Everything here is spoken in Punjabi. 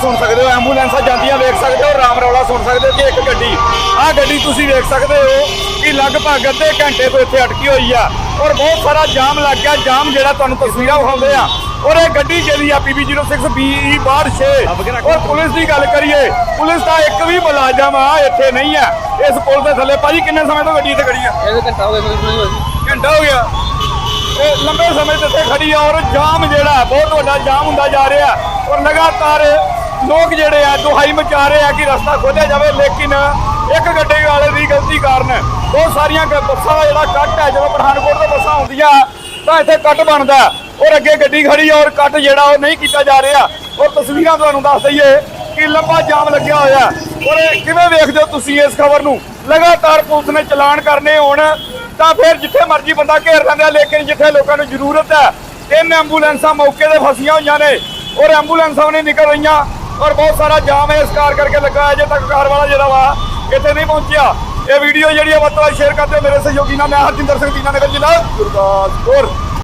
ਸੁਣ ਸਕਦੇ ਹੋ ਐਂਬੂਲੈਂਸਾਂ ਜਾਂਦੀਆਂ ਵੇਖ ਸਕਦੇ ਹੋ ਰਾਮ ਰੌਲਾ ਸੁਣ ਸਕਦੇ ਹੋ ਕਿ ਇੱਕ ਗੱਡੀ ਆਹ ਗੱਡੀ ਤੁਸੀਂ ਵੇਖ ਸਕਦੇ ਹੋ ਕਿ ਲਗਭਗ ਅੱਧੇ ਘੰਟੇ ਤੋਂ ਇੱਥੇ ਅਟਕੀ ਹੋਈ ਆ ਔਰ ਬਹੁਤ ਸਾਰਾ ਜਾਮ ਲੱਗ ਗਿਆ ਜਾਮ ਜਿਹੜਾ ਤੁਹਾਨੂੰ ਤਸਵੀਰਾਂ ਵਿਖਾਉਂਦੇ ਆ। ਔਰ ਇਹ ਗੱਡੀ ਜਿਹੜੀ ਆ PB06 BE 62 ਔਰ ਪੁਲਿਸ ਦੀ ਗੱਲ ਕਰੀਏ ਪੁਲਿਸ ਦਾ ਇੱਕ ਵੀ ਮੁਲਾਜ਼ਮ ਆ ਇੱਥੇ ਨਹੀਂ ਆ। ਇਸ ਪੁਲ ਦੇ ਥੱਲੇ ਭਾਜੀ ਕਿੰਨੇ ਸਮੇਂ ਤੋਂ ਗੱਡੀ ਇੱਥੇ ਖੜੀ ਆ? ਇਹਦੇ ਘੰਟਾ ਹੋ ਗਿਆ ਘੰਟਾ ਹੋ ਗਿਆ। ਇਹ ਲੰਬੇ ਸਮੇਂ ਤੋਂ ਇੱਥੇ ਖੜੀ ਆ ਔਰ ਜਾਮ ਜਿਹੜਾ ਬਹੁਤ ਵੱਡਾ ਜਾਮ ਹੁੰਦਾ ਜਾ ਰਿਹਾ। ਔਰ ਲਗਾਤਾਰ ਲੋਕ ਜਿਹੜੇ ਆ, ਦੁਹਾਈ ਮਚਾ ਰਹੇ ਆ ਕਿ ਰਸਤਾ ਖੋਲਿਆ ਜਾਵੇ, ਲੇਕਿਨ ਇੱਕ ਗੱਡੀ ਵਾਲੇ ਦੀ ਗਲਤੀ ਕਾਰਨ ਬਹੁਤ ਸਾਰੀਆਂ ਬੱਸਾਂ ਦਾ ਜਿਹੜਾ ਕੱਟ ਹੈ, ਜਦੋਂ ਪਠਾਨਕੋਟ ਤੋਂ ਬੱਸਾਂ ਆਉਂਦੀਆਂ, ਤਾਂ ਇੱਥੇ ਕੱਟ ਬਣਦਾ ਔਰ ਅੱਗੇ ਗੱਡੀ ਖੜੀ ਔਰ ਕੱਟ ਜਿਹੜਾ ਉਹ ਨਹੀਂ ਕੀਤਾ ਜਾ ਰਿਹਾ। ਔਰ ਤਸਵੀਰਾਂ ਤੁਹਾਨੂੰ ਦੱਸ ਦਈਏ ਕਿ ਲੰਬਾ ਜਾਮ ਲੱਗਿਆ ਹੋਇਆ ਔਰ ਕਿਵੇਂ ਵੇਖਦੇ ਹੋ ਤੁਸੀਂ ਇਸ ਖਬਰ ਨੂੰ? ਲਗਾਤਾਰ ਪੁਲਿਸ ਨੇ ਚਲਾਨ ਕਰਨੇ ਹੋਣ, ਤਾਂ ਫਿਰ ਜਿੱਥੇ ਮਰਜ਼ੀ ਬੰਦਾ ਘੇਰ ਲੈਂਦਾ ਲੇਕਿਨ ਜਿੱਥੇ ਲੋਕਾਂ ਨੂੰ ਜ਼ਰੂਰਤ ਹੈ, ਤਿੰਨ ਐਂਬੂਲੈਂਸਾਂ ਮੌਕੇ ਤੇ ਫਸੀਆਂ ਹੋਈਆਂ ਨੇ। ਔਰ ਐਂਬੂਲੈਂਸਾਂ ਵੀ ਨਹੀਂ ਨਿਕਲ ਰਹੀਆਂ। ਔਰ ਬਹੁਤ ਸਾਰਾ ਜਾਮ ਹੈ ਇਸ ਕਾਰ ਕਰਕੇ ਲੱਗਾ ਹੈ, ਅਜੇ ਤੱਕ ਕਾਰ ਵਾਲਾ ਜਿਹੜਾ ਵਾ ਇੱਥੇ ਨਹੀਂ ਪਹੁੰਚਿਆ। ਇਹ ਵੀਡੀਓ ਜਿਹੜੀ ਹੈ ਵੱਧ ਤੋਂ ਵੱਧ ਸ਼ੇਅਰ ਕਰਦੇ ਮੇਰੇ ਸਹਿਯੋਗੀ ਨਾਲ ਮੈਂ ਹਰਜਿੰਦਰ ਸਿੰਘ ਦੀਨਾ ਨਗਰ ਜ਼ਿਲ੍ਹਾ ਗੁਰਦਾਸਪੁਰ।